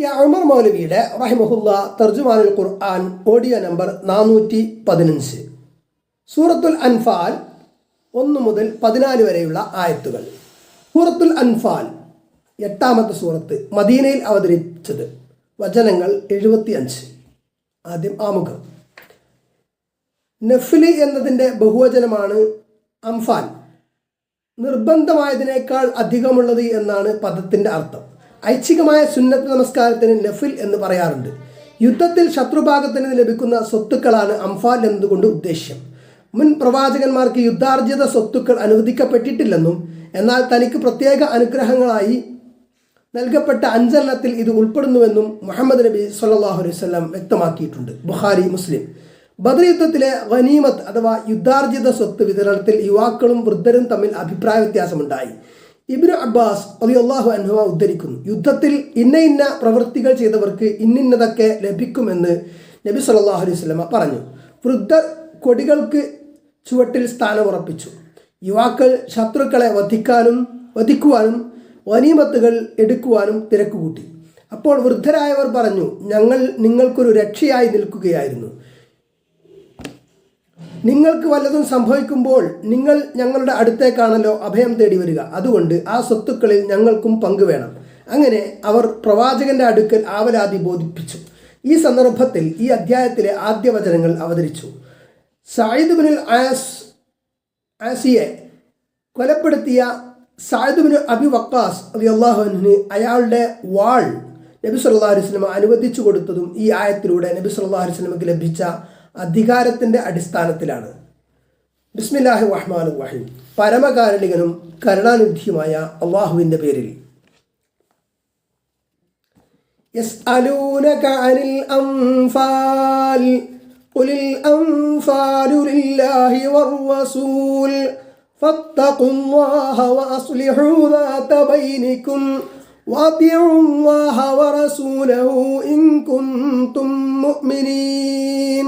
K Umar മൗലവിയുടെ റഹിമഹുല്ല തർജുമാനുൽ ഖുർആൻ audio number നാനൂറ്റി പതിനഞ്ച് സൂറത്തുൽ അൻഫാൽ ഒന്ന് മുതൽ പതിനാല് വരെയുള്ള ആയത്തുകൾ. സൂറത്തുൽ അൻഫാൽ എട്ടാമത്തെ സൂറത്ത് മദീനയിൽ അവതരിച്ചത് വചനങ്ങൾ എഴുപത്തി അഞ്ച് ആദ്യം ആമുഖം. നഫ്ലി എന്നതിന്റെ ബഹുവചനമാണ് അംഫാൽ. നിർബന്ധമായതിനേക്കാൾ അധികമുള്ളത് എന്നാണ് പദത്തിന്റെ അർത്ഥം. ഐച്ഛികമായ സുന്നത്ത് നമസ്കാരത്തിന് നഫിൽ എന്ന് പറയാറുണ്ട്. യുദ്ധത്തിൽ ശത്രുഭാഗത്തിന് ലഭിക്കുന്ന സ്വത്തുക്കളാണ് അംഫാൽ എന്നതുകൊണ്ട് ഉദ്ദേശ്യം. മുൻ പ്രവാചകന്മാർക്ക് യുദ്ധാർജിത സ്വത്തുക്കൾ അനുവദിക്കപ്പെട്ടിട്ടില്ലെന്നും എന്നാൽ തനിക്ക് പ്രത്യേക അനുഗ്രഹങ്ങളായി നൽകപ്പെട്ട അഞ്ചെണ്ണത്തിൽ ഇത് ഉൾപ്പെടുന്നുവെന്നും മുഹമ്മദ് നബി സല്ലാഹു അലൈഹി വസല്ലം വ്യക്തമാക്കിയിട്ടുണ്ട്. ബുഖാരി മുസ്ലിം. ബദർ യുദ്ധത്തിലെ ഗനീമത്ത് അഥവാ യുദ്ധാർജിത സ്വത്ത് വിതരണത്തിൽ യുവാക്കളും വൃദ്ധരും തമ്മിൽ അഭിപ്രായ വ്യത്യാസമുണ്ടായി. ഇബ്നു അബ്ബാസ് അള്ളാഹു അനുഭവ ഉദ്ധരിക്കുന്നു. യുദ്ധത്തിൽ ഇന്ന ഇന്ന പ്രവൃത്തികൾ ചെയ്തവർക്ക് ഇന്നിന്നതൊക്കെ ലഭിക്കുമെന്ന് നബി സല്ലല്ലാഹു അലൈഹി സ്വലമ പറഞ്ഞു. വൃദ്ധർ കൊടികൾക്ക് ചുവട്ടിൽ സ്ഥാനമുറപ്പിച്ചു യുവാക്കൾ ശത്രുക്കളെ വധിക്കാനും വധിക്കുവാനും വനീമത്തുകൾ എടുക്കുവാനും തിരക്കുകൂട്ടി. അപ്പോൾ വൃദ്ധരായവർ പറഞ്ഞു ഞങ്ങൾ നിങ്ങൾക്കൊരു രക്ഷയായി നിൽക്കുകയായിരുന്നു. നിങ്ങൾക്ക് വല്ലതും സംഭവിക്കുമ്പോൾ നിങ്ങൾ ഞങ്ങളുടെ അടുത്തേക്കാണല്ലോ അഭയം തേടി വരിക. അതുകൊണ്ട് ആ സ്വത്തുക്കളിൽ ഞങ്ങൾക്കും പങ്കുവേണം അങ്ങനെ അവർ പ്രവാചകന്റെ അടുക്കൽ ആവലാതി ബോധിപ്പിച്ചു. ഈ സന്ദർഭത്തിൽ ഈ അധ്യായത്തിലെ ആദ്യ വചനങ്ങൾ അവതരിച്ചു. സായിദ് ബിനുൽ ആസ് ആസിയെ കൊലപ്പെടുത്തിയ Sayid bin Abi Waqqas Ali അള്ളാഹുവിന് അയാളുടെ വാൾ നബി സല്ലാ അലുസ്ലമ അനുവദിച്ചു കൊടുത്തതും ഈ ആയത്തിലൂടെ നബി സല്ലാ അലുസ്ലമക്ക് ലഭിച്ച അധികാരത്തിൻ്റെ അടിസ്ഥാനത്തിലാണ് ബിസ്മില്ലാഹി റഹ്മാൻ റഹീം പരമകാരുണികനും കരുണാനിധിയുമായ അള്ളാഹുവിൻ്റെ പേരിൽ يسألونك عن الأنفال قل الأنفال لله والرسول فاتقوا الله وأصلحوا ذات بينكم وأطيعوا الله ورسوله إن كنتم مؤمنين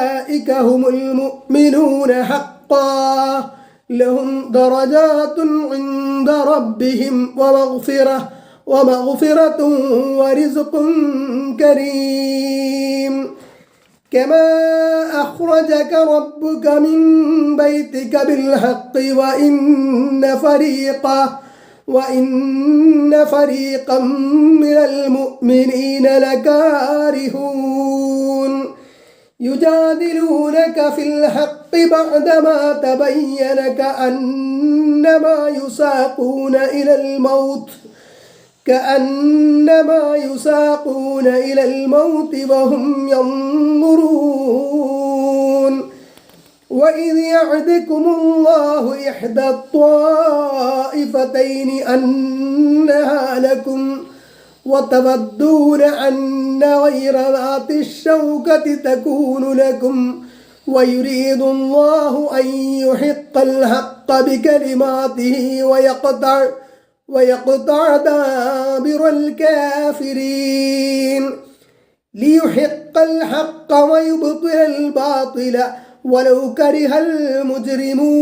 أولئك هم المؤمنون حقا. لهم درجات عند ربهم ومغفرة ومغفرة ورزق كريم. كما أخرجك ربك من بيتك بالحق وإن فريقا وإن فريقا من المؤمنين لكارهون. يجادلونك في الحق بعدما تبين كأنما يساقون إلى الموت كأنما يساقون إلى الموت وهم ينظرون. وإذ يعدكم الله إحدى الطائفتين أنها لكم وتودون أن غير ذات الشوكة تكون لكم ويريد الله أن يحق الحق بكلماته ويقطع ويقطع دابر الكافرين. ليحق الحق ويبطل الباطل ولو كره المجرمون.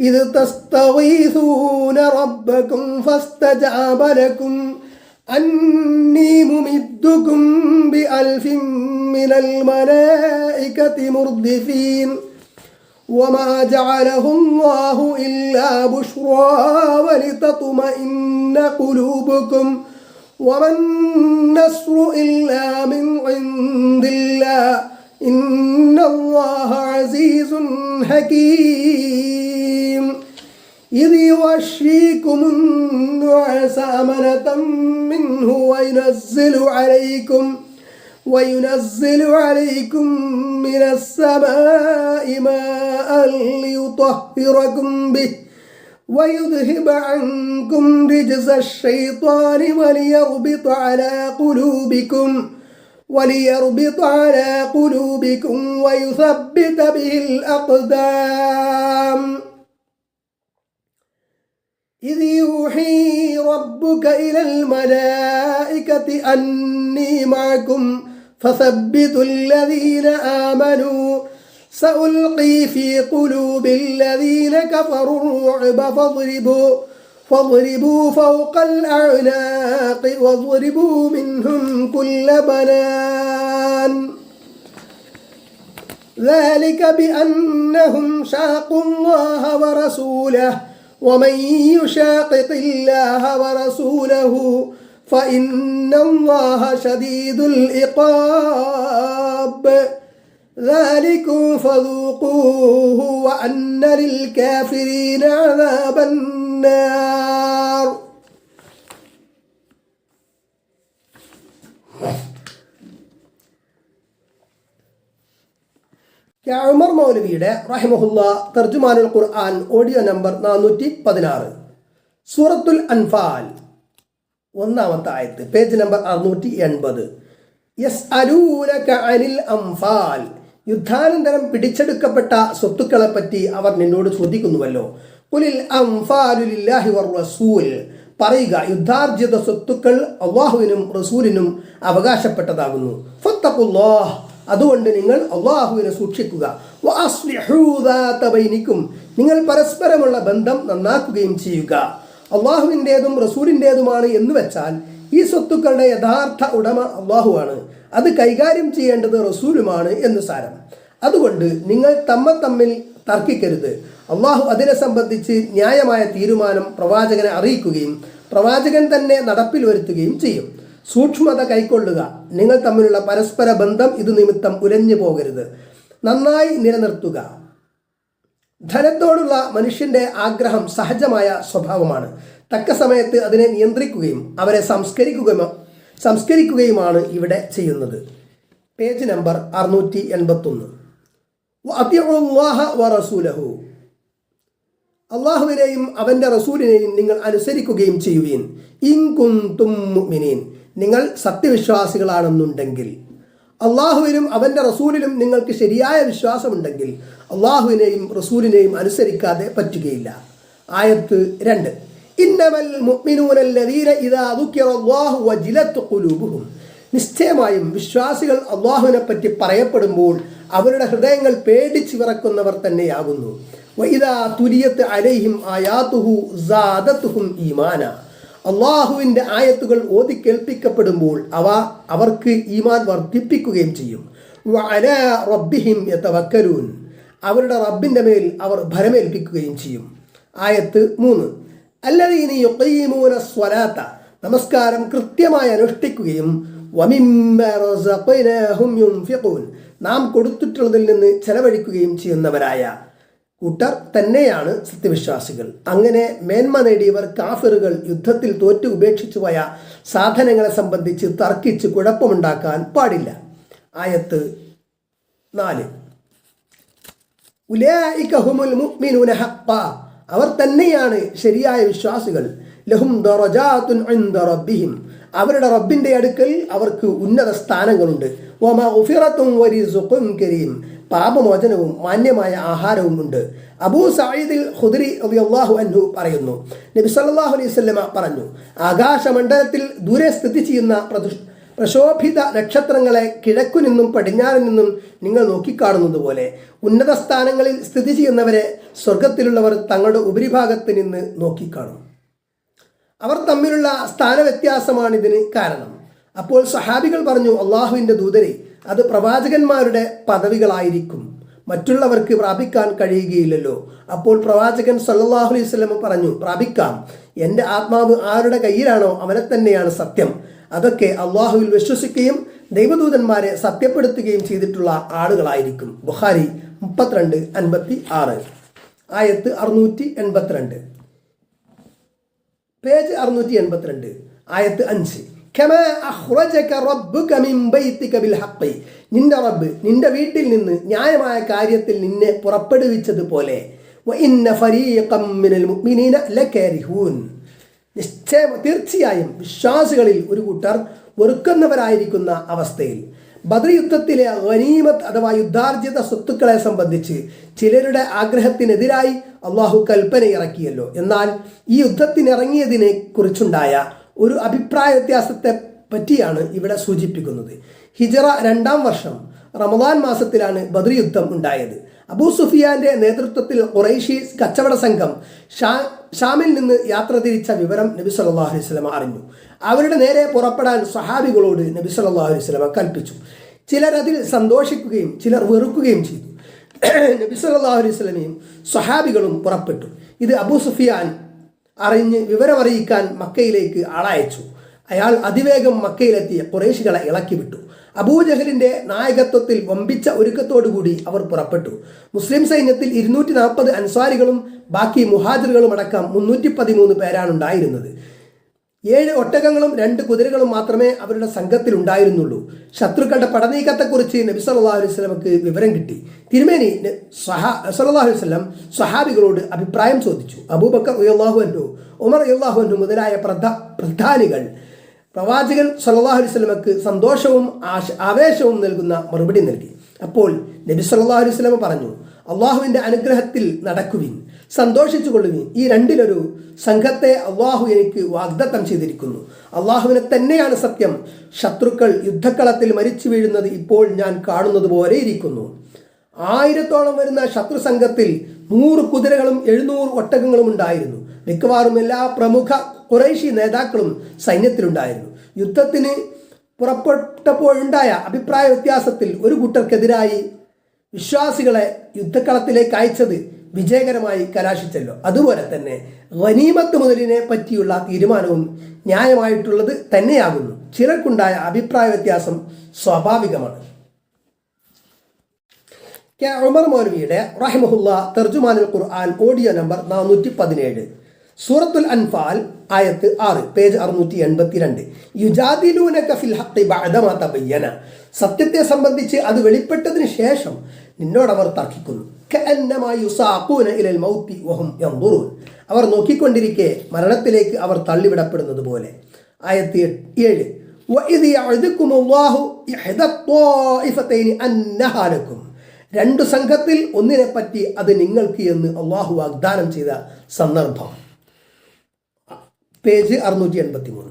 إذ تستغيثون ربكم فاستجاب لكم. أني ممدكم بألف من الملائكة مردفين. وما جعله الله إلا بشرى ولتطمئن قلوبكم. وما النصر إلا من عند الله. إن الله عزيز حكيم إذ يغشيكم النعاس أمنة منه وينزل عليكم وينزل عليكم من السماء ماء ليطهركم به ويذهب عنكم رجز الشيطان وليربط على قلوبكم وليربط على قلوبكم ويثبت به الأقدام إذ يوحي ربك إلى الملائكة أني معكم فثبتوا الذين آمنوا سألقي في قلوب الذين كفروا الرعب فاضربوا فاضربوا فوق الأعناق واضربوا منهم كل بنان. ذلك بأنهم شاقوا الله ورسوله ومن يشاقق الله ورسوله فإن الله شديد العقاب ذلكم فذوقوه وأن للكافرين عذاب النار. ഉമർ മൗലവിയുടെ റഹിമഹുല്ല തർജുമാനുൽ ഖുർആൻ ഓഡിയോ നമ്പർ നാനൂറ്റി പതിനാറ് സൂറത്തുൽ അൻഫാൽ ഒന്നാമത്തെ ആയത്ത് പേജ് നമ്പർ അറുന്നൂറ്റി എൺപത് യസ് അലൂലക അനിൽ അംഫാൽ യുദ്ധാനന്തരം പിടിച്ചെടുക്കപ്പെട്ട സ്വത്തുക്കളെ പറ്റി അവർ നിന്നോട് ചോദിക്കുന്നുവല്ലോ. കുലിൽ അംഫാലുലില്ലാഹി വർ റസൂൽ പറയുക യുദ്ധാർജിത സ്വത്തുക്കൾ അള്ളാഹുവിനും റസൂലിനും അവകാശപ്പെട്ടതാകുന്നു. ഫത്തഖുല്ലാഹ് അതുകൊണ്ട് നിങ്ങൾ അള്ളാഹുവിനെ സൂക്ഷിക്കുക. നിങ്ങൾ പരസ്പരമുള്ള ബന്ധം നന്നാക്കുകയും ചെയ്യുക. അള്ളാഹുവിന്റെതും റസൂലിന്റെതുമാണ് എന്ന് വെച്ചാൽ ഈ സ്വത്തുക്കളുടെ യഥാർത്ഥ ഉടമ അള്ളാഹുവാണ്. അത് കൈകാര്യം ചെയ്യേണ്ടത് റസൂലുമാണ് എന്ന് സാരം. അതുകൊണ്ട് നിങ്ങൾ തമ്മ തമ്മിൽ തർക്കിക്കരുത്. അള്ളാഹു അതിനെ സംബന്ധിച്ച് ന്യായമായ തീരുമാനം പ്രവാചകനെ അറിയിക്കുകയും പ്രവാചകൻ തന്നെ നടപ്പിൽ വരുത്തുകയും ചെയ്യും. സൂക്ഷ്മത കൈക്കൊള്ളുക. നിങ്ങൾ തമ്മിലുള്ള പരസ്പര ബന്ധം ഇതു നിമിത്തം ഉലഞ്ഞു പോകരുത്. നന്നായി നിലനിർത്തുക. ധനത്തോടുള്ള മനുഷ്യന്റെ ആഗ്രഹം സഹജമായ സ്വഭാവമാണ്. തക്ക സമയത്ത് അതിനെ നിയന്ത്രിക്കുകയും അവരെ സംസ്കരിക്കുകയും സംസ്കരിക്കുകയുമാണ് ഇവിടെ ചെയ്യുന്നത്. പേജ് നമ്പർ അറുന്നൂറ്റി എൺപത്തൊന്ന് റസൂലഹു. അള്ളാഹുവിനെയും അവന്റെ റസൂലിനെയും നിങ്ങൾ അനുസരിക്കുകയും ചെയ്യുവീൻ. ഇൻ കുന്തും മുഅ്മിനീൻ. നിങ്ങൾ സത്യവിശ്വാസികളാണെന്നുണ്ടെങ്കിൽ അള്ളാഹുവിനും അവന്റെ റസൂലിനും നിങ്ങൾക്ക് ശരിയായ വിശ്വാസമുണ്ടെങ്കിൽ അള്ളാഹുവിനെയും റസൂലിനെയും അനുസരിക്കാതെ പറ്റുകയില്ല. ആയത്ത് രണ്ട്. നിശ്ചയമായും വിശ്വാസികൾ അള്ളാഹുവിനെ പറ്റി പറയപ്പെടുമ്പോൾ അവരുടെ ഹൃദയങ്ങൾ പേടിച്ചു വിറക്കുന്നവർ തന്നെയാകുന്നു. വൈദാ അലൈഹിം അള്ളാഹുവിന്റെ ആയത്തുകൾ ഓതി കേൾപ്പിക്കപ്പെടുമ്പോൾ അവ അവർക്ക് ഈമാൻ വർദ്ധിപ്പിക്കുകയും ചെയ്യും. റബ്ബിഹിം യതവക്കലൂൻ. അവരുടെ റബ്ബിന്റെ മേൽ അവർ ഭരമേൽപ്പിക്കുകയും ചെയ്യും. ആയത്ത് മൂന്ന്. അല്ലദീന യുഖീമൂന സ്വലാത്ത. നമസ്കാരം കൃത്യമായി അനുഷ്ഠിക്കുകയും നാം കൊടുത്തിട്ടുള്ളതിൽ നിന്ന് ചെലവഴിക്കുകയും ചെയ്യുന്നവരായ കൂട്ടർ തന്നെയാണ് സത്യവിശ്വാസികൾ. അങ്ങനെ മേന്മ നേടിയവർ കാഫിറുകൾ യുദ്ധത്തിൽ തോറ്റു ഉപേക്ഷിച്ചു പോയ സാധനങ്ങളെ സംബന്ധിച്ച് തർക്കിച്ച് കുഴപ്പമുണ്ടാക്കാൻ പാടില്ല. ആയത്ത് നാല്. മുഅ്മിനൂന അവർ തന്നെയാണ് ശരിയായ വിശ്വാസികൾ. ലഹും ഇൻദ റബ്ബിഹിം. അവരുടെ റബ്ബിന്റെ അടുക്കൽ അവർക്ക് ഉന്നത സ്ഥാനങ്ങളുണ്ട്. കരീം. പാപമോചനവും മാന്യമായ ആഹാരവും ഉണ്ട്. അബൂ സഈദിൽ ഖുദ്രി അള്ളാഹു അൻഹു പറയുന്നു. നബി സല്ലാഹു അലൈഹി പറഞ്ഞു ആകാശമണ്ഡലത്തിൽ ദൂരെ സ്ഥിതി ചെയ്യുന്ന പ്രശോഭിത നക്ഷത്രങ്ങളെ കിഴക്കു നിന്നും പടിഞ്ഞാറ് നിന്നും നിങ്ങൾ നോക്കിക്കാണുന്നത് പോലെ ഉന്നത സ്ഥാനങ്ങളിൽ സ്ഥിതി ചെയ്യുന്നവരെ സ്വർഗത്തിലുള്ളവർ തങ്ങളുടെ ഉപരിഭാഗത്ത് നിന്ന് നോക്കിക്കാണും. അവർ തമ്മിലുള്ള സ്ഥാനവ്യത്യാസമാണ് ഇതിന് കാരണം. അപ്പോൾ സഹാബികൾ പറഞ്ഞു അള്ളാഹുവിന്റെ ദൂതരെ അത് പ്രവാചകന്മാരുടെ പദവികളായിരിക്കും. മറ്റുള്ളവർക്ക് പ്രാപിക്കാൻ കഴിയുകയില്ലല്ലോ. അപ്പോൾ പ്രവാചകൻ സല്ലാഹു അലൈഹി വസല്ലം പറഞ്ഞു പ്രാപിക്കാം. എന്റെ ആത്മാവ് ആരുടെ കയ്യിലാണോ അവനെ തന്നെയാണ് സത്യം. അതൊക്കെ അള്ളാഹുവിൽ വിശ്വസിക്കുകയും ദൈവദൂതന്മാരെ സത്യപ്പെടുത്തുകയും ചെയ്തിട്ടുള്ള ആളുകളായിരിക്കും. ബുഹാരി മുപ്പത്തിരണ്ട് അൻപത്തി ആറ് ആയത്ത് അറുന്നൂറ്റി എൺപത്തിരണ്ട്. പേജ് അറുന്നൂറ്റി എൺപത്തിരണ്ട്. ആയത്ത് അഞ്ച്. നിന്റെ റബ്ബ് നിന്റെ വീട്ടിൽ നിന്ന് ന്യായമായ കാര്യത്തിൽ നിന്നെ പുറപ്പെടുവിച്ചതുപോലെ. തീർച്ചയായും വിശ്വാസികളിൽ ഒരു കൂട്ടർ വെറുക്കുന്നവരായിരിക്കുന്ന അവസ്ഥയിൽ. ബദർ യുദ്ധത്തിലെ ഗനീമത്ത് അഥവാ യുദ്ധാർജിത സ്വത്തുക്കളെ സംബന്ധിച്ച് ചിലരുടെ ആഗ്രഹത്തിനെതിരായി അള്ളാഹു കൽപ്പന ഇറക്കിയല്ലോ. എന്നാൽ ഈ യുദ്ധത്തിനിറങ്ങിയതിനെ കുറിച്ചുണ്ടായ ഒരു അഭിപ്രായ വ്യത്യാസത്തെ പറ്റിയാണ് ഇവിടെ സൂചിപ്പിക്കുന്നത്. ഹിജറ രണ്ടാം വർഷം റമദാൻ മാസത്തിലാണ് ബദർ യുദ്ധം ഉണ്ടായത്. അബൂ സുഫിയാന്റെ നേതൃത്വത്തിൽ ഖുറൈഷി കച്ചവട സംഘം ഷാ ഷാമിൽ നിന്ന് യാത്ര തിരിച്ച വിവരം നബി സല്ലല്ലാഹു അലൈഹി സ്വലമ അറിഞ്ഞു. അവരുടെ നേരെ പുറപ്പെടാൻ സഹാബികളോട് നബി സല്ലല്ലാഹു അലൈഹി സ്വലമ കൽപ്പിച്ചു. ചിലർ അതിൽ സന്തോഷിക്കുകയും ചിലർ വെറുക്കുകയും ചെയ്തു. നബി സല്ലല്ലാഹു അലൈഹി വസല്ലമയും സഹാബികളും പുറപ്പെട്ടു. ഇത് അബൂ സുഫിയാൻ അറിഞ്ഞ് വിവരമറിയിക്കാൻ മക്കയിലേക്ക് ആളയച്ചു. അയാൾ അതിവേഗം മക്കയിലെത്തിയ കുറേശികളെ ഇളക്കി വിട്ടു. അബൂജഹലിന്റെ നായകത്വത്തിൽ വമ്പിച്ച ഒരുക്കത്തോടുകൂടി അവർ പുറപ്പെട്ടു. മുസ്ലിം സൈന്യത്തിൽ ഇരുന്നൂറ്റി നാൽപ്പത് അൻസാരികളും ബാക്കി മുഹാജിറുകളും അടക്കം മുന്നൂറ്റി പതിമൂന്ന് പേരാണ് ഉണ്ടായിരുന്നത് ഏഴ് ഒട്ടകങ്ങളും രണ്ട് കുതിരകളും മാത്രമേ അവരുടെ സംഘത്തിൽ ഉണ്ടായിരുന്നുള്ളൂ ശത്രുക്കളുടെ പടനീക്കത്തെക്കുറിച്ച് നബി സല്ലല്ലാഹു അലൈഹി വിവരം കിട്ടി. തിരുമേനി സഹാ സല്ലല്ലാഹു അലൈഹി വസല്ലം സ്വഹാബികളോട് അഭിപ്രായം ചോദിച്ചു. അബൂബക്കർ റളിയല്ലാഹു അൻഹു ഉമർ റളിയല്ലാഹു അൻഹു മുതലായ പ്രധ പ്രധാനികൾ. പ്രവാചകൻ സല്ലല്ലാഹു അലൈഹി സന്തോഷവും ആശ ആവേശവും നൽകുന്ന മറുപടി നൽകി. അപ്പോൾ നബി സല്ലല്ലാഹു അലൈഹി പറഞ്ഞു അള്ളാഹുവിന്റെ അനുഗ്രഹത്തിൽ നടക്കുവിൻ. സന്തോഷിച്ചു കൊള്ളുവിൻ ഈ രണ്ടിലൊരു സംഘത്തെ അള്ളാഹു എനിക്ക് വാഗ്ദത്തം ചെയ്തിരിക്കുന്നു. അള്ളാഹുവിനെ തന്നെയാണ് സത്യം. ശത്രുക്കൾ യുദ്ധക്കളത്തിൽ മരിച്ചു വീഴുന്നത് ഇപ്പോൾ ഞാൻ കാണുന്നത് പോലെ ഇരിക്കുന്നു. ആയിരത്തോളം വരുന്ന ശത്രു സംഘത്തിൽ നൂറ് കുതിരകളും എഴുന്നൂറ് ഒട്ടകങ്ങളും ഉണ്ടായിരുന്നു. മിക്കവാറും എല്ലാ പ്രമുഖ കുറേശി നേതാക്കളും സൈന്യത്തിലുണ്ടായിരുന്നു. യുദ്ധത്തിന് പുറപ്പെട്ടപ്പോഴുണ്ടായ അഭിപ്രായ വ്യത്യാസത്തിൽ ഒരു കൂട്ടർക്കെതിരായി വിശ്വാസികളെ യുദ്ധക്കളത്തിലേക്ക് അയച്ചത് വിജയകരമായി കലാശിച്ചല്ലോ. അതുപോലെ തന്നെ ഗനീമത്ത് മുതലിനെ പറ്റിയുള്ള തീരുമാനവും ന്യായമായിട്ടുള്ളത് തന്നെയാകുന്നു. ചിലർക്കുണ്ടായ അഭിപ്രായ വ്യത്യാസം സ്വാഭാവികമാണ്. കെ. ഉമർ മൗലവിയുടെ റഹിമഹുല്ല തർജുമാനുൽ ഖുർആൻ ഓഡിയോ നമ്പർ നാനൂറ്റി പതിനേഴ് സൂറത്തുൽ അൻഫാൽ ആയത്ത് ആറ് പേജ് അറുന്നൂറ്റി എൺപത്തിരണ്ട് യുജാദിലൂനക്കഫിൽ സത്യത്തെ സംബന്ധിച്ച് അത് വെളിപ്പെട്ടതിന് ശേഷം നിന്നോടവർ തർക്കിക്കുന്നു. അവർ നോക്കിക്കൊണ്ടിരിക്കെ മരണത്തിലേക്ക് അവർ തള്ളിവിടപ്പെടുന്നത് പോലെ. ആയത്ത് ഏഴ്. രണ്ടു സംഘത്തിൽ ഒന്നിനെ പറ്റി അത് നിങ്ങൾക്ക് എന്ന് അള്ളാഹു വാഗ്ദാനം ചെയ്ത സന്ദർഭം. പേജ് അറുന്നൂറ്റി എൺപത്തി മൂന്ന്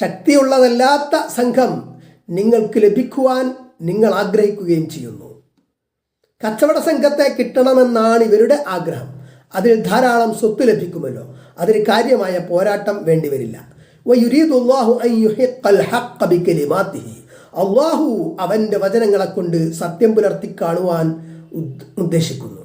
ശക്തിയുള്ളതല്ലാത്ത സംഘം നിങ്ങൾക്ക് ലഭിക്കുവാൻ നിങ്ങൾ ആഗ്രഹിക്കുകയും ചെയ്യുന്നു. കച്ചവട സംഘത്തെ കിട്ടണമെന്നാണ് ഇവരുടെ ആഗ്രഹം. അതിൽ ധാരാളം സ്വത്ത് ലഭിക്കുമല്ലോ. അതിന് കാര്യമായ പോരാട്ടം വേണ്ടിവരില്ല അള്ളാഹു അവന്റെ വചനങ്ങളെ കൊണ്ട് സത്യം പുലർത്തി കാണുവാൻ ഉദ്ദേശിക്കുന്നു.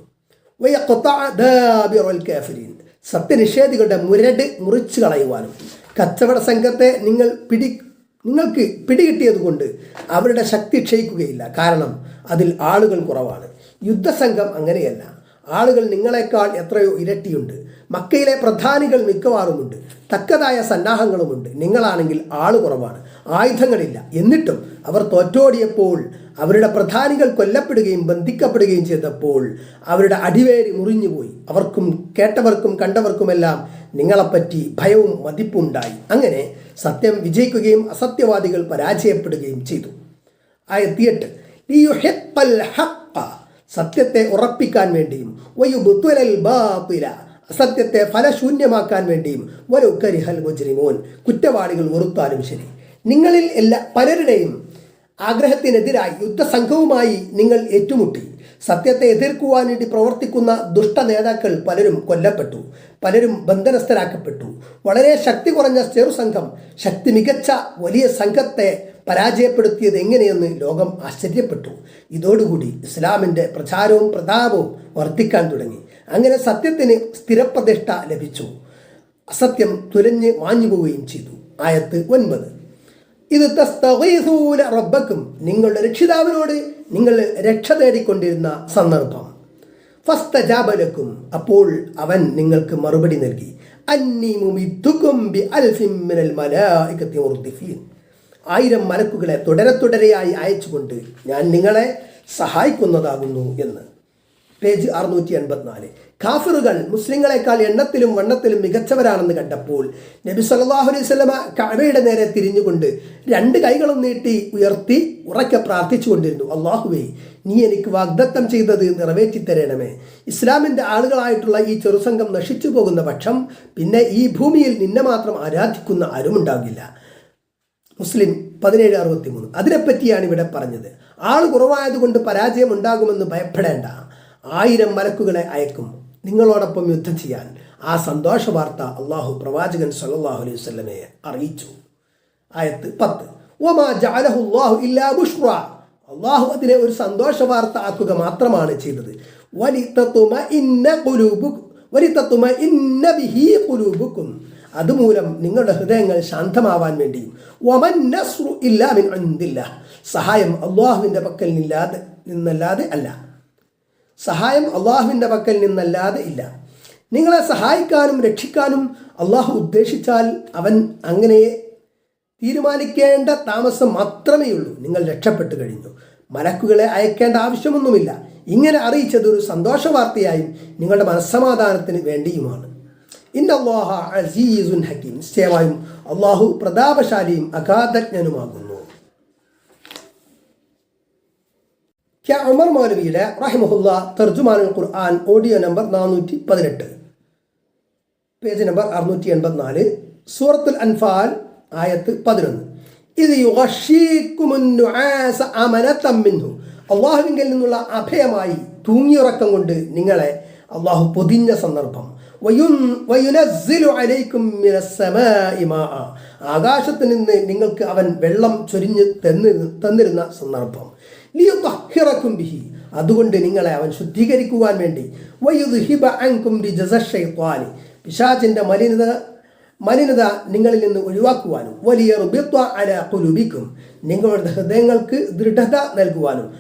കാഫിരീൻ. സത്യനിഷേധികളുടെ മുരട് മുറിച്ചു കളയുവാനും കച്ചവട സംഘത്തെ നിങ്ങൾ പിടി നിങ്ങൾക്ക് പിടികിട്ടിയത് കൊണ്ട് അവരുടെ ശക്തി ക്ഷയിക്കുകയില്ല. കാരണം അതിൽ ആളുകൾ കുറവാണ്. യുദ്ധസംഘം അങ്ങനെയല്ല. ആളുകൾ നിങ്ങളെക്കാൾ എത്രയോ ഇരട്ടിയുണ്ട്. മക്കയിലെ പ്രധാനികൾ മിക്കവാറുമുണ്ട്. തക്കതായ സന്നാഹങ്ങളുമുണ്ട്. നിങ്ങളാണെങ്കിൽ ആൾ കുറവാണ്. ആയുധങ്ങളില്ല. എന്നിട്ടും അവർ തോറ്റോടിയപ്പോൾ അവരുടെ പ്രധാനികൾ കൊല്ലപ്പെടുകയും ബന്ധിക്കപ്പെടുകയും ചെയ്തപ്പോൾ അവരുടെ അടിവേരി മുറിഞ്ഞുപോയി. അവർക്കും കേട്ടവർക്കും കണ്ടവർക്കുമെല്ലാം നിങ്ങളെപ്പറ്റി ഭയവും മതിപ്പും ഉണ്ടായി. അങ്ങനെ സത്യം വിജയിക്കുകയും അസത്യവാദികൾ പരാജയപ്പെടുകയും ചെയ്തു. സത്യത്തെ ഉറപ്പിക്കാൻ വേണ്ടിയും അസത്യത്തെ ഫലശൂന്യമാക്കാൻ വേണ്ടിയും വലുക്കരിഹൽ മുജ്രിമൂൻ. കുറ്റവാളികൾ വെറുത്താലും ശരി. നിങ്ങളിൽ എല്ലാ പലരുടെയും ആഗ്രഹത്തിനെതിരായി യുദ്ധസംഘവുമായി നിങ്ങൾ ഏറ്റുമുട്ടി. സത്യത്തെ എതിർക്കുവാൻ വേണ്ടി പ്രവർത്തിക്കുന്ന ദുഷ്ട നേതാക്കൾ പലരും കൊല്ലപ്പെട്ടു പലരും ബന്ധനസ്ഥരാക്കപ്പെട്ടു. വളരെ ശക്തി കുറഞ്ഞ ചെറു സംഘം ശക്തി മികച്ച വലിയ സംഘത്തെ പരാജയപ്പെടുത്തിയത് എങ്ങനെയെന്ന് ലോകം ആശ്ചര്യപ്പെട്ടു. ഇതോടുകൂടി ഇസ്ലാമിന്റെ പ്രചാരവും പ്രതാപവും വർദ്ധിക്കാൻ തുടങ്ങി. അങ്ങനെ സത്യത്തിന് സ്ഥിരപ്രതിഷ്ഠ ലഭിച്ചു. അസത്യം തുലഞ്ഞ് വാഞ്ഞു പോവുകയും ചെയ്തു. ആയത്ത് ഒൻപത്. ഇത് തസ്തഗീസൂന റബ്ബക്കും നിങ്ങളുടെ രക്ഷിതാവിനോട് നിങ്ങൾ രക്ഷ തേടിക്കൊണ്ടിരുന്ന സന്ദർഭം. ഫസ്തജാബലക്കും അപ്പോൾ അവൻ നിങ്ങൾക്ക് മറുപടി നൽകി. ആയിരം മലക്കുകളെ തുടരെ തുടരെയായി അയച്ചുകൊണ്ട് ഞാൻ നിങ്ങളെ സഹായിക്കുന്നതാകുന്നു എന്ന്. പേജ് അറുന്നൂറ്റി എൺപത്തിനാല്. കാഫിറുകൾ മുസ്ലിങ്ങളെക്കാൾ എണ്ണത്തിലും വണ്ണത്തിലും മികച്ചവരാണെന്ന് കണ്ടപ്പോൾ നബി സല്ലല്ലാഹു അലൈഹി സ്വലമ കഅബയുടെ നേരെ തിരിഞ്ഞുകൊണ്ട് രണ്ട് കൈകളും നീട്ടി ഉയർത്തി ഉറക്കെ പ്രാർത്ഥിച്ചുകൊണ്ടിരുന്നു. അള്ളാഹുവേ നീ എനിക്ക് വാഗ്ദത്തം ചെയ്തത് നിറവേറ്റി തരണമേ ഇസ്ലാമിന്റെ ആളുകളായിട്ടുള്ള ഈ ചെറുസംഘം നശിച്ചു പോകുന്ന പക്ഷം പിന്നെ ഈ ഭൂമിയിൽ നിന്നെ മാത്രം ആരാധിക്കുന്ന ആരുമുണ്ടാകില്ല മുസ്ലിം പതിനേഴ് അറുപത്തി മൂന്ന് അതിനെപ്പറ്റിയാണ് ഇവിടെ പറഞ്ഞത്. ആൾ കുറവായതുകൊണ്ട് പരാജയം ഉണ്ടാകുമെന്ന് ഭയപ്പെടേണ്ട. ആയിരം മലക്കുകളെ അയക്കും. നിങ്ങളോടൊപ്പം യുദ്ധം ചെയ്യാൻ ആ സന്തോഷ വാർത്ത അള്ളാഹു പ്രവാചകൻ സല്ലല്ലാഹു അലൈഹി വസല്ലമയെ അറിയിച്ചു. ആയത്ത് പത്ത്. ബുഷ്റ. അള്ളാഹു അതിനെ ഒരു സന്തോഷ വാർത്ത ആക്കുക മാത്രമാണ് ചെയ്തത്. ഖുലൂബുക്കും വലിതത്തുമഇന്ന ബിഹി അതുമൂലം നിങ്ങളുടെ ഹൃദയങ്ങൾ ശാന്തമാവാൻ വേണ്ടിയും. മിൻ സഹായം അള്ളാഹുവിന്റെ പക്കൽ നില്ലാതെ നിന്നല്ലാതെ അല്ല. സഹായം അള്ളാഹുവിന്റെ പക്കൽ നിന്നല്ലാതെ ഇല്ല. നിങ്ങളെ സഹായിക്കാനും രക്ഷിക്കാനും അള്ളാഹു ഉദ്ദേശിച്ചാൽ അവൻ അങ്ങനെ തീരുമാനിക്കേണ്ട താമസം മാത്രമേ ഉള്ളൂ. നിങ്ങൾ രക്ഷപ്പെട്ടു കഴിഞ്ഞു. മലക്കുകളെ അയക്കേണ്ട ആവശ്യമൊന്നുമില്ല. ഇങ്ങനെ അറിയിച്ചത് ഒരു സന്തോഷ വാർത്തയായും നിങ്ങളുടെ മനസ്സമാധാനത്തിന് വേണ്ടിയുമാണ്. ഇന്നല്ലാഹ അസീസുൻ ഹക്കീം. നിശ്ചയമായും അള്ളാഹു പ്രതാപശാലിയും അഗാധജ്ഞനുമാകുന്നു. ക്യാ ഉമർ മൗലവിയുടെ റഹിമഹുല്ല തർജുമാനുൽ ഖുർആൻ ഓഡിയോ നമ്പർ നാനൂറ്റി പതിനെട്ട് പേജ് നമ്പർ അറുന്നൂറ്റി എൺപത്തിനാല് സൂറത്തുൽ അൻഫാൽ ആയത്ത് പതിനൊന്ന്. ഇത് അള്ളാഹുവിങ്കിൽ നിന്നുള്ള അഭയമായി തൂങ്ങിയുറക്കം കൊണ്ട് നിങ്ങളെ അള്ളാഹു പൊതിഞ്ഞ സന്ദർഭം. ആകാശത്ത് നിന്ന് നിങ്ങൾക്ക് അവൻ വെള്ളം ചൊരിഞ്ഞ് തന്നിരുന്ന സന്ദർഭം. ലിയുതഹിറക്കും ബിഹി. അതുകൊണ്ട് നിങ്ങളെ അവൻ ശുദ്ധീകരിക്കുവാൻ വേണ്ടി. വയുദ്ഹിബ അങ്കും റിജസ ശൈത്വാനി പിശാചിന്റെ മലിനത മലിനത നിങ്ങളിൽ നിന്ന് ഒഴിവാക്കുവാനും. വലിയ റുബിത്വ അല കുലുബിക്കും നിങ്ങളുടെ ഹൃദയങ്ങൾക്ക് ദൃഢത നൽകുവാനും.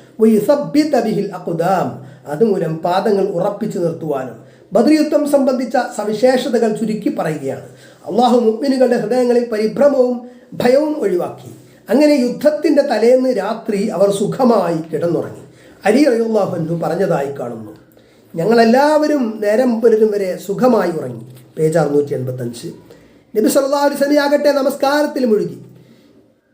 ബിഹിൽ അക്കുദാം അതുമൂലം പാദങ്ങൾ ഉറപ്പിച്ചു നിർത്തുവാനും. ബദ്രിയുദ്ധം സംബന്ധിച്ച സവിശേഷതകൾ ചുരുക്കി പറയുകയാണ്. അള്ളാഹു മുഅ്മിനുകളുടെ ഹൃദയങ്ങളിൽ പരിഭ്രമവും ഭയവും ഒഴിവാക്കി. അങ്ങനെ യുദ്ധത്തിന്റെ തലേന്ന് രാത്രി അവർ സുഖമായി കിടന്നുറങ്ങി. അലി റളിയല്ലാഹു പറഞ്ഞതായി കാണുന്നു. ഞങ്ങളെല്ലാവരും നേരം പുലരും വരെ സുഖമായി ഉറങ്ങി. പേജ് അറുന്നൂറ്റി എൺപത്തഞ്ച് നബി വസല്ലം ആകട്ടെ നമസ്കാരത്തിൽ മുഴുകി.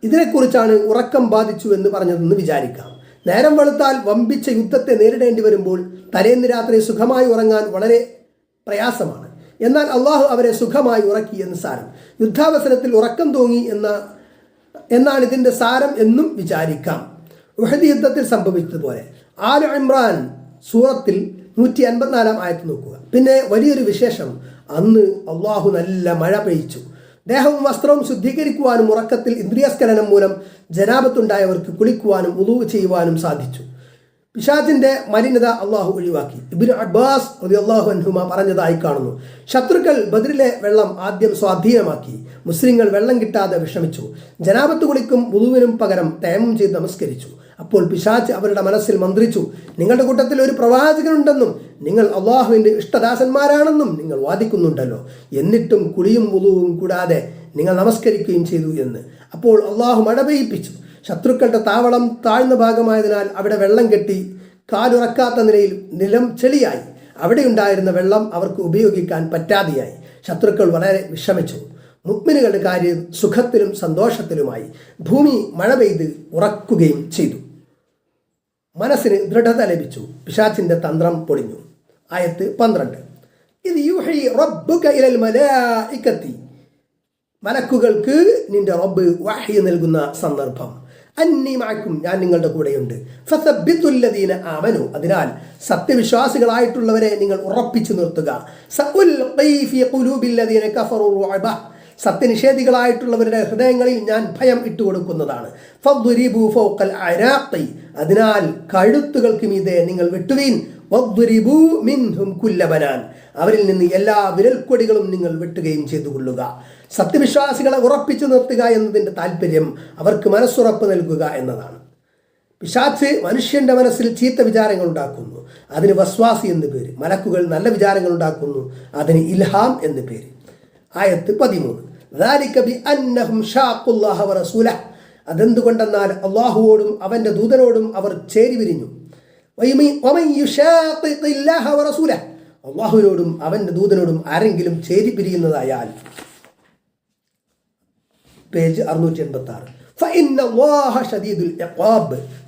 ഇതിനെക്കുറിച്ചാണ് ഉറക്കം ബാധിച്ചു എന്ന് പറഞ്ഞതെന്ന് വിചാരിക്കാം. നേരം വെളുത്താൽ വമ്പിച്ച യുദ്ധത്തെ നേരിടേണ്ടി വരുമ്പോൾ തലേന്ന് രാത്രി സുഖമായി ഉറങ്ങാൻ വളരെ പ്രയാസമാണ്. എന്നാൽ അള്ളാഹു അവരെ സുഖമായി ഉറക്കി എന്ന് സാരം. യുദ്ധാവസരത്തിൽ ഉറക്കം തോങ്ങി എന്ന എന്നാണ് ഇതിന്റെ സാരം എന്നും വിചാരിക്കാം. ഉഹദ് യുദ്ധത്തിൽ സംഭവിച്ചതുപോലെ. ആലു ഇമ്രാൻ സൂറത്തിൽ നൂറ്റി അൻപത്തിനാലാം ആയത്ത് നോക്കുക. പിന്നെ വലിയൊരു വിശേഷം. അന്ന് അള്ളാഹു നല്ല മഴ പെയ്ച്ചു. ദേഹവും വസ്ത്രവും ശുദ്ധീകരിക്കുവാനും ഉറക്കത്തിൽ ഇന്ദ്രിയസ്ഖലനം മൂലം ജനാപത്തുണ്ടായവർക്ക് കുളിക്കുവാനും ഉദുവ് ചെയ്യുവാനും സാധിച്ചു. പിശാചിന്റെ മലിനത അള്ളാഹു ഒഴിവാക്കി. ഇബിൻ അബ്ബാസ് അള്ളാഹു അൻഹുമ പറഞ്ഞതായി കാണുന്നു. ശത്രുക്കൾ ബദറിലെ വെള്ളം ആദ്യം സ്വാധീനമാക്കി. മുസ്ലിങ്ങൾ വെള്ളം കിട്ടാതെ വിഷമിച്ചു. ജനാപത്ത് കുളിക്കും ഉദുവിനും പകരം തേമം ചെയ്ത് നമസ്കരിച്ചു. അപ്പോൾ പിശാച്ച് അവരുടെ മനസ്സിൽ മന്ത്രിച്ചു നിങ്ങളുടെ കൂട്ടത്തിൽ ഒരു പ്രവാചകനുണ്ടെന്നും നിങ്ങൾ അള്ളാഹുവിന്റെ ഇഷ്ടദാസന്മാരാണെന്നും നിങ്ങൾ വാദിക്കുന്നുണ്ടല്ലോ. എന്നിട്ടും കുളിയും മുതുവും കൂടാതെ നിങ്ങൾ നമസ്കരിക്കുകയും ചെയ്തു എന്ന്. അപ്പോൾ അള്ളാഹു മഴ പെയ്യിപ്പിച്ചു ശത്രുക്കളുടെ താവളം താഴ്ന്ന ഭാഗമായതിനാൽ അവിടെ വെള്ളം കെട്ടി കാലുറക്കാത്ത നിലയിൽ നിലം ചെളിയായി. അവിടെ ഉണ്ടായിരുന്ന വെള്ളം അവർക്ക് ഉപയോഗിക്കാൻ പറ്റാതെയായി. ശത്രുക്കൾ വളരെ വിഷമിച്ചു. മുക്മിനുകളുടെ കാര്യം സുഖത്തിലും സന്തോഷത്തിലുമായി. ഭൂമി മഴ പെയ്ത് ഉറക്കുകയും ചെയ്തു. മനസ്സിന് ദൃഢത ലഭിച്ചു. പിശാച്ചിന്റെ തന്ത്രം പൊളിഞ്ഞു. ആയത്ത് പന്ത്രണ്ട്. ഇത് ഇലൽ മലക്കുകൾക്ക് നിന്റെ റബ്ബ് വാഹി നൽകുന്ന സന്ദർഭം. അന്നിമാക്കും ഞാൻ നിങ്ങളുടെ കൂടെയുണ്ട്. ഫസബ്ബിത്തുല്ലദീന ആമനു അതിനാൽ സത്യവിശ്വാസികളായിട്ടുള്ളവരെ നിങ്ങൾ ഉറപ്പിച്ചു നിർത്തുക. സത്യനിഷേധികളായിട്ടുള്ളവരുടെ ഹൃദയങ്ങളിൽ ഞാൻ ഭയം ഇട്ടുകൊടുക്കുന്നതാണ്. അതിനാൽ കഴുത്തുകൾക്ക് മീതെ നിങ്ങൾ വെട്ടുവീൻ. മിൻഹും അവരിൽ നിന്ന് എല്ലാ വിരൽക്കൊടികളും നിങ്ങൾ വെട്ടുകയും ചെയ്തു കൊള്ളുക സത്യവിശ്വാസികളെ ഉറപ്പിച്ചു നിർത്തുക എന്നതിന്റെ താല്പര്യം അവർക്ക് മനസ്സുറപ്പ് നൽകുക എന്നതാണ്. പിശാച്ച് മനുഷ്യന്റെ മനസ്സിൽ ചീത്ത വിചാരങ്ങൾ ഉണ്ടാക്കുന്നു. അതിന് വസ്വാസി എന്ന് പേര്. മലക്കുകൾ നല്ല വിചാരങ്ങൾ ഉണ്ടാക്കുന്നു. അതിന് ഇൽഹാം എന്ന് പേര്. ആയത്ത് പതിമൂന്ന്. അതെന്തുകൊണ്ടെന്നാൽ അള്ളാഹുവോടും അവന്റെ ദൂതനോടും അവർ ചേരിവിരിഞ്ഞു. അള്ളാഹുവിനോടും അവന്റെ ദൂതനോടും ആരെങ്കിലും ചേരി പിരിയുന്നതായാൽ പേജ് അറുന്നൂറ്റി എൺപത്തി ആറ്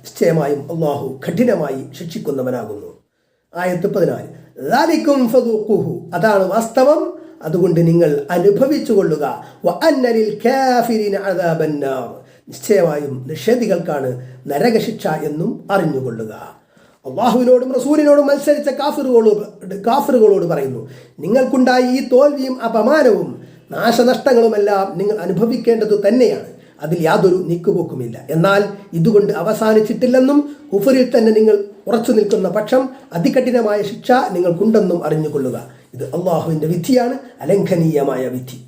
നിശ്ചയമായും അള്ളാഹു കഠിനമായി ശിക്ഷിക്കുന്നവനാകുന്നു. ആയത്ത് പതിനാല്. അതാണ് വാസ്തവം. അതുകൊണ്ട് നിങ്ങൾ അനുഭവിച്ചു കൊള്ളുക നിശ്ചയമായും നിഷേധികൾക്കാണ് നരകശിക്ഷ എന്നും അറിഞ്ഞുകൊള്ളുക. അള്ളാഹുവിനോടും റസൂലിനോടും മത്സരിച്ച കാഫിറുകളോട് കാഫിറുകളോട് പറയുന്നു നിങ്ങൾക്കുണ്ടായ ഈ തോൽവിയും അപമാനവും നാശനഷ്ടങ്ങളുമെല്ലാം നിങ്ങൾ അനുഭവിക്കേണ്ടത് തന്നെയാണ്. അതിൽ യാതൊരു നീക്കുപോക്കുമില്ല. എന്നാൽ ഇതുകൊണ്ട് അവസാനിച്ചിട്ടില്ലെന്നും കുഫറിൽ തന്നെ നിങ്ങൾ ഉറച്ചു നിൽക്കുന്ന പക്ഷം അതികഠിനമായ ശിക്ഷ നിങ്ങൾക്കുണ്ടെന്നും അറിഞ്ഞുകൊള്ളുക. ഇത് അള്ളാഹുവിന്റെ വിധിയാണ് അലംഘനീയമായ വിധി.